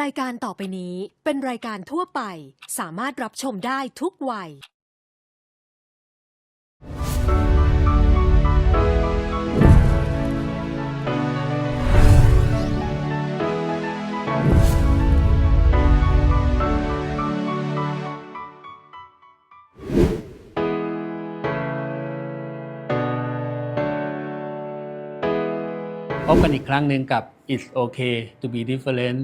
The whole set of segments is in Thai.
รายการต่อไปนี้เป็นรายการทั่วไป สามารถรับชมได้ทุกวัย พบกันอีกครั้งหนึ่งกับ It's okay to be different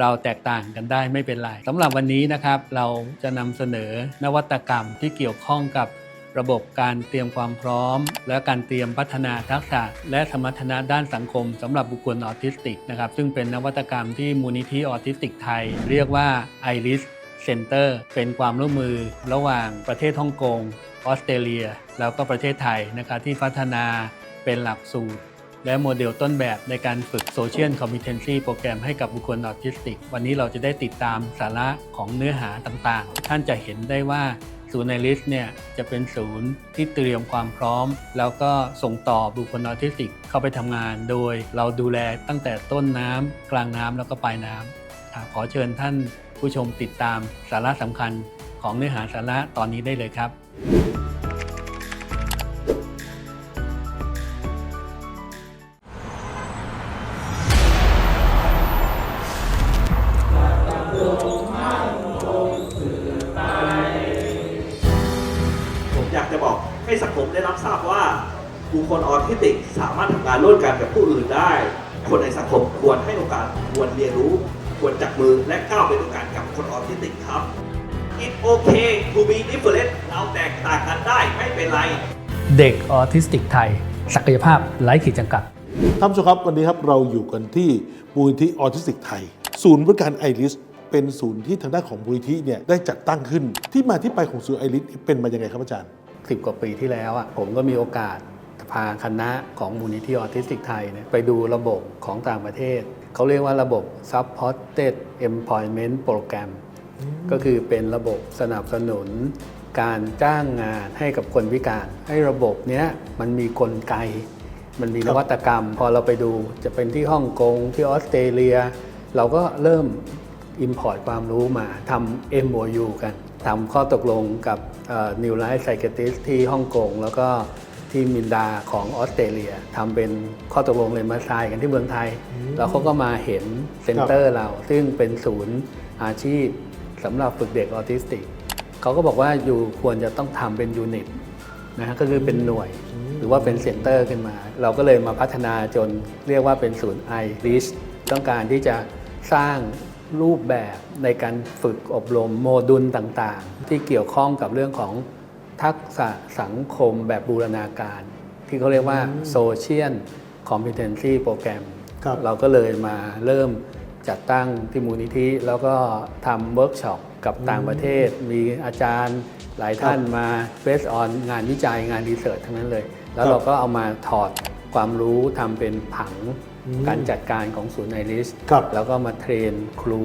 เราแตกต่างกันได้ไม่เป็นไรสำหรับวันนี้นะครับ เราจะนำเสนอนวัตกรรมที่เกี่ยวข้องกับระบบการเตรียมความพร้อม และการเตรียมพัฒนาทักษะ และสมรรถนะด้านสังคมสำหรับบุคคลออทิสติกนะครับ ซึ่งเป็นนวัตกรรมที่มูลนิธิออทิสติกไทย เรียกว่า IRIS Center เป็นความร่วมมือระหว่างประเทศฮ่องกงออสเตรเลีย แล้วก็ประเทศไทยนะครับที่พัฒนาเป็นหลักสูตร และโมเดลต้นแบบในการฝึก Social Competency โปรแกรมให้กับบุคคลออทิสติก วันนี้เราจะได้ติดตามสาระของเนื้อหาต่างๆ ท่านจะเห็นได้ว่าศูนย์ในลิสต์เนี่ยจะเป็นศูนย์ที่เตรียมความพร้อม แล้วก็ส่งต่อบุคคลออทิสติกเข้าไปทำงาน โดยเราดูแลตั้งแต่ต้นน้ำกลางน้ำแล้วก็ปลายน้ำขอเชิญท่านผู้ชมติดตามสาระสำคัญของเนื้อหาสาระตอนนี้ได้เลยครับ บอกให้สังคมได้รับทราบว่าบุคคลออทิสติกสามารถทำงานร่วมกันกับผู้อื่นได้ คนในสังคมควรให้โอกาสควรเรียนรู้ ควรจับมือและก้าวไปด้วยกันกับคนออทิสติกครับ It's okay to be different เราแตกต่างกันได้ไม่เป็นไร เด็กออทิสติกไทย ศักยภาพไร้ขีดจำกัดท่านผู้ชมครับวันนี้ครับเราอยู่กันที่มูลนิธิออทิสติกไทย ศูนย์บริการไอริสเป็นศูนย์ที่ทางด้านของมูลนิธิเนี่ยได้จัดตั้งขึ้น ที่มาที่ไปของศูนย์ไอริสเป็นมายังไงครับอาจารย์ สิบกว่าปีที่แล้วอะผมก็มีโอกาสพาคณะของมูลนิธิออทิสติกไทยเนี่ยไปดูระบบของต่างประเทศ เขาเรียกว่าระบบ Supported Employment Program ก็คือเป็นระบบสนับสนุนการจ้างงานให้กับคนพิการ ให้ระบบเนี้ยมันมีกลไก มันมีครันบวัตกรรม พอเราไปดูจะเป็นที่ฮ่องกงที่ออสเตรเลีย เราก็เริ่ม Import ความรู้มาทำ MOU กันทำข้อตกลงกับ นิวไลท์ไซเคติสที่ฮ่องกง แล้วก็ที่มินดาของออสเตรเลียทำเป็นข้อตกลงเลยมาทรายกันที่เมืองไทย แล้วเขาก็มาเห็นเซ็นเตอร์เรา ซึ่งเป็นศูนย์อาชีพสำหรับฝึกเด็กออทิสติกเขาก็บอกว่าอยู่ควรจะต้องทำเป็นยูนิตนะฮะก็คือเป็นหน่วยหรือว่าเป็นเซ็นเตอร์ขึ้นมา เราก็เลยมาพัฒนาจนเรียกว่าเป็นศูนย์ i r i s ต้องการที่จะสร้าง รูปแบบในการฝึกอบรมโมดูลต่างๆ ที่เกี่ยวข้องกับเรื่องของทักษะสังคมแบบบูรณาการ ที่เขาเรียกว่า Social Competency Program ครับเราก็เลยมาเริ่มจัดตั้งที่มูลนิธิ แล้วก็ทำเวิร์กช็อปกับต่างประเทศ มีอาจารย์หลายท่านมาเบสออนงานวิจัยงานรีเสิร์ชทั้งนั้นเลย แล้วครับเราก็เอามาถอด ความรู้ทำเป็นผังอืมการจัดการของศูนย์ไอริสครับแล้วก็มาเทรนครู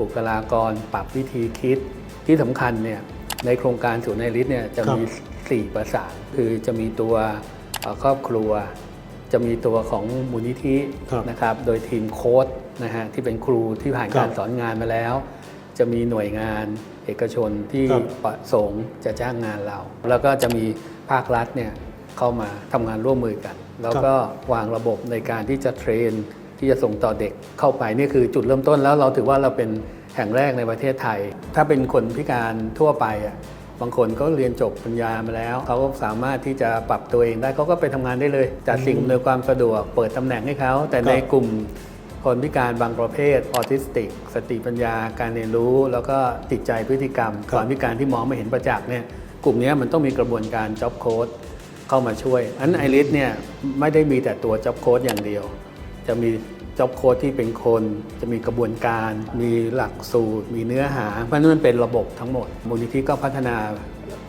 บุคลากร ปรับวิธีคิดที่สำคัญเนี่ยในโครงการศูนย์ไอริสเนี่ยจะมี 4 ประสานคือจะมีตัวเอ่อครอบครัว จะมีตัวของมูลนิธิครับนะครับโดยทีมโค้ดนะฮะที่เป็นครูที่ผ่านครับการสอนงานมาแล้ว จะมีหน่วยงานเอกชนที่ครับประสงค์จะจ้างงานเรา แล้วก็จะมีภาครัฐเนี่ย เข้ามาทำงานร่วมมือกัน แล้วก็วางระบบในการที่จะเทรน ที่จะส่งต่อเด็กเข้าไปนี่คือจุดเริ่มต้นแล้วเราถือว่าเราเป็นแห่งแรกในประเทศไทย ถ้าเป็นคนพิการทั่วไปอะบางคนก็เรียนจบปริญญามาแล้ว เขาก็สามารถที่จะปรับตัวเองได้เขาก็ไปทำงานได้เลยจัดสิ่งอำนวยความสะดวกเปิดตำแหน่งให้เขา แต่ในกลุ่มคนพิการบางประเภทออทิสติก สติปัญญา การเรียนรู้ แล้วก็ติดใจพฤติกรรมครับความพิการที่มองไม่เห็นประจักษ์เนี่ยกลุ่มเนี้ยมันต้องมีกระบวนการ job code เข้ามาช่วย อันไอริสเนี่ยไม่ได้มีแต่ตัว job code อย่างเดียว จะมีจ็อบโค้ดที่เป็นคน จะมีกระบวนการ มีหลักสูตร มีเนื้อหา เพราะฉะนั้นมันเป็นระบบทั้งหมด มูลนิธิก็พัฒนา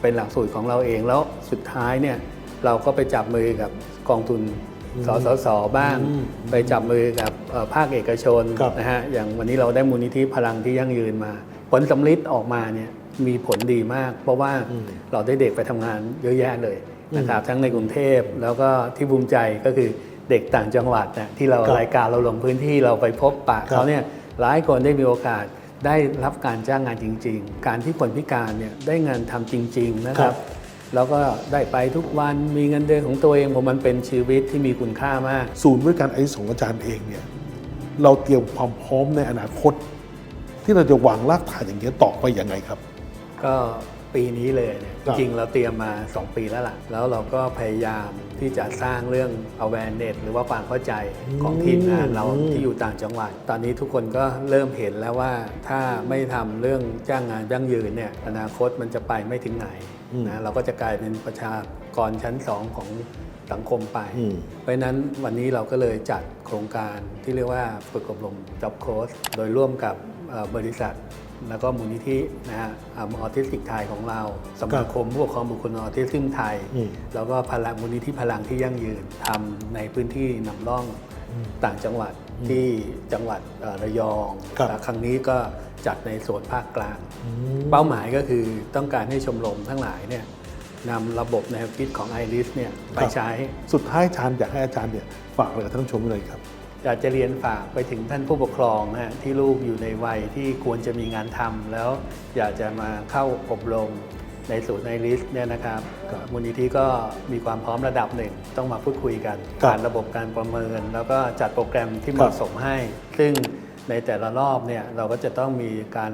เป็นหลักสูตรของเราเอง แล้วสุดท้ายเนี่ยเราก็ไปจับมือกับกองทุนสสสบ้างอืมไปจับมือกับเอ่อภาคเอกชนครับนะฮะ อย่างวันนี้เราได้มูลนิธิพลังที่ยั่งยืนมา ผลสำลิดออกมาเนี่ยมีผลดีมาก เพราะว่าอืมเราได้เด็กไปทำงานเยอะแยะเลย นะครับทั้งในกรุงเทพแล้วก็ที่ภูมิใจก็คือเด็กต่างจังหวัดนะที่เราครับรายการเราลงพื้นที่เราไปพบปะครับเขาเนี่ยหลายคนได้มีโอกาสได้รับการจ้างงานจริง ๆ การที่คนพิการเนี่ยได้งานทำจริง ๆ นะคครัรับบแล้วก็ได้ไปทุกวันมีเงินเดือนของตัวเองผมมันเป็นชีวิตที่มีคุณค่ามาก ศูนย์บริการไอซ์ของอาจารย์เองเนี่ยเราเตรียมความพร้อมในอนาคต ที่เราจะวางรากฐานอย่างนี้ยต่อไปยังไงครับ ก็ ปีนี้เลยเนี่ยครับจริงๆเราเตรียมมา 2 ปีแล้วล่ะ แล้วเราก็พยายามที่จะสร้างเรื่อง awareness หรือว่าความเข้าใจของทีมงานเราที่อยู่ต่างจังหวัด ตอนนี้ทุกคนก็เริ่มเห็นแล้วว่าถ้าไม่ทำเรื่องจ้างงานยั่งยืนเนี่ยอนาคตมันจะไปไม่ถึงไหนนะเราก็จะกลายเป็นประชากรชั้น2ของสังคมไปอืมเพราะฉะนั้นวันนี้เราก็เลยจัดโครงการที่เรียกว่าฝึกอบรม Job Coach โดยร่วมกับเอ่อบริษัท แล้วก็มูลนิธินะฮะออทิสติกไทยของเราสมาคมผู้ปกครองบุคคลออทิซึมไทยอืมแล้วก็พลังมูลนิธิพลังที่ยั่งยืนทำในพื้นที่นำร่องต่างจังหวัดที่จังหวัดเอ่อระยองครับและครั้งนี้ก็จัดในโซนภาคกลาง เป้าหมายก็คือต้องการให้ชมรมทั้งหลายเนี่ยนำระบบแนวคิดของ IRIS เนี่ยไปครับใช้สุดท้ายอาจารย์อยากให้อาจารย์เนี่ยฝากอะไรกับท่านผู้ชมเลยครับ อยากจะเรียนฝากไปถึงท่านผู้ปกครองนะฮะที่ลูกอยู่ในวัยที่ควรจะมีงานทำแล้วอยากจะมาเข้าอบรมในศูนย์ไอริสเนี่ยนะครับครับมูลนิธิก็มีความพร้อมระดับหนึ่ง ต้องมาพูดคุยกันครับผ่านระบบการประเมิน แล้วก็จัดโปรแกรมที่เหมาะสมให้ ซึ่งในแต่ละรอบเนี่ยเราก็จะต้องมีการ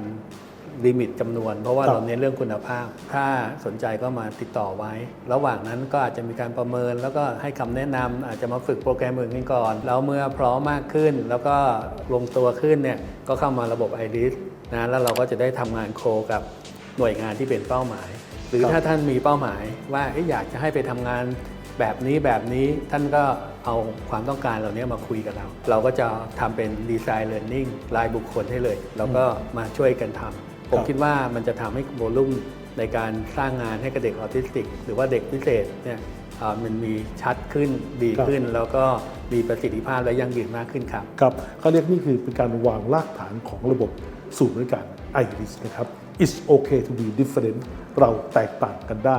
ลิมิตจำนวน เพราะว่าครับเราเน้นเรื่องคุณภาพ ถ้าสนใจก็มาติดต่อไว้ ระหว่างนั้นก็อาจจะมีการประเมิน แล้วก็ให้คำแนะนำอาจจะมาฝึกโปรแกรมอื่นกันก่อน แล้วเมื่อพร้อมมากขึ้น แล้วก็ลงตัวขึ้นเนี่ยก็เข้ามาระบบ IDIS นะแล้วเราก็จะได้ทำงานโคกับหน่วยงานที่เป็นเป้าหมาย หรือครับถ้าท่านมีเป้าหมายว่าเอ๊ะอยากจะให้ไปทำงานแบบนี้แบบนี้ท่านก็เอาความต้องการเหล่านี้มาคุยกับเรา เราก็จะทำเป็นดีไซน์เ e อร์นิ่งรายบุคคลให้เลย แล้วก็มาช่วยกันทำ ผมครับคิดว่ามันจะทำให้โวลุ่มในการสร้างงานให้กับเด็กออทิสติก หรือว่าเด็กพิเศษเนี่ยเอ่อมันมีชัดขึ้นดีขึ้น แล้วก็มีประสิทธิภาพและยั่งยืนมากขึ้นครับครับเขาเรียกนี่คือเป็นการวางรากฐานของระบบศูนย์บริการ IRIS นะครับ It's okay to be different เราแตกต่างกันได้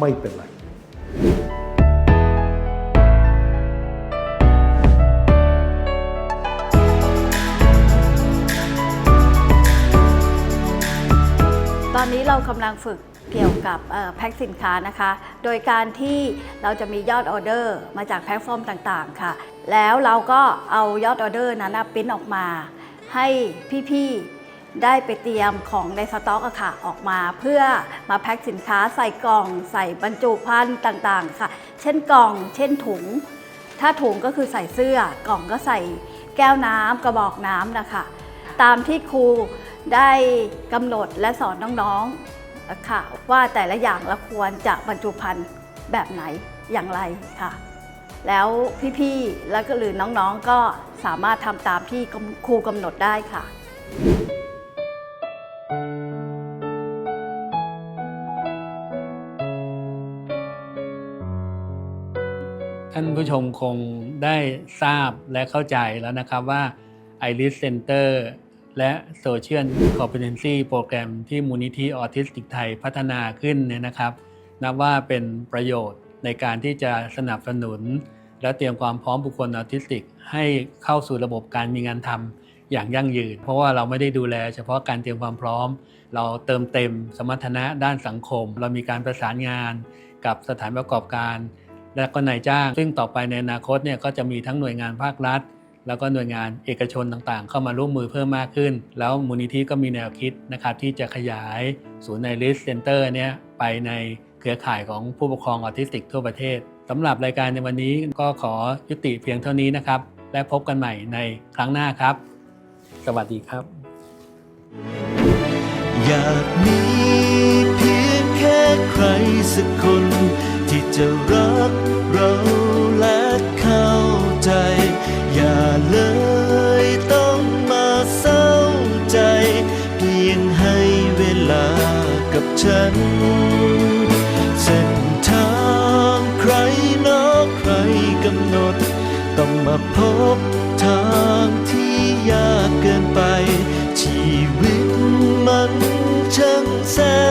ไม่เป็นไร อนนี้เรากำลังฝึกเกี่ยวกับแพ็คสินค้านะคะ โดยการที่เราจะมียอดออเดอร์มาจากแพลตฟอร์มต่างๆค่ะ แล้วเราก็เอายอดออเดอร์นั้นปริ้นออกมา ให้พี่ๆได้ไปเตรียมของในสต็อกอะค่ะออกมาเพื่อมาแพ็คสินค้าใส่กล่องใส่บรรจุภัณฑ์ต่างๆ ค่ะ เช่นกล่อง เช่นถุง ถ้าถุงก็คือใส่เสื้อกล่องก็ใส่แก้วน้ำกระบอกน้ำนะคะ ตามที่ครูได้กำหนดและสอนน้องๆค่ะว่าแต่ละอย่างเราควรจะบรรจุภัณฑ์แบบไหนอย่างไรค่ะ แล้วพี่ๆแล้วก็หรือน้องๆก็สามารถทำตามที่ครูกำหนดได้ค่ะท่านผู้ชมคงได้ทราบและเข้าใจแล้วนะครับว่า IRIS Center และ Social Competency Program ที่มูลนิธิออทิสติกไทยพัฒนาขึ้นเนี่ยนะครับ นับว่าเป็นประโยชน์ในการที่จะสนับสนุน และเตรียมความพร้อมบุคคลออทิสติก ให้เข้าสู่ระบบการมีงานทำอย่างยั่งยืน เพราะว่าเราไม่ได้ดูแล เฉพาะการเตรียมความพร้อม เราเติมเต็มสมรรถนะด้านสังคม เรามีการประสานงานกับสถานประกอบการ และก็นายจ้าง ซึ่งต่อไปในอนาคตเนี่ยก็จะมีทั้งหน่วยงานภาครัฐ แล้วก็หน่วยงานเอกชนต่างๆ เข้ามาร่วมมือเพิ่มมากขึ้น แล้วมูลนิธิก็มีแนวคิดนะครับที่จะขยายศูนย์ในลิสเซ็นเตอร์เนี่ยไปในเครือข่ายของผู้ปกครองออทิสติกทั่วประเทศสำหรับรายการในวันนี้ก็ขอยุติเพียงเท่านี้นะครับ และพบกันใหม่ในครั้งหน้าครับ สวัสดีครับ อยากมีเพียงแค่ใครสักคนที่จะรักเราัน เส้นทางใครนอกใครกำหนด ต้องมาพบทางที่ยากเกินไป ชีวิตมันช่างแสน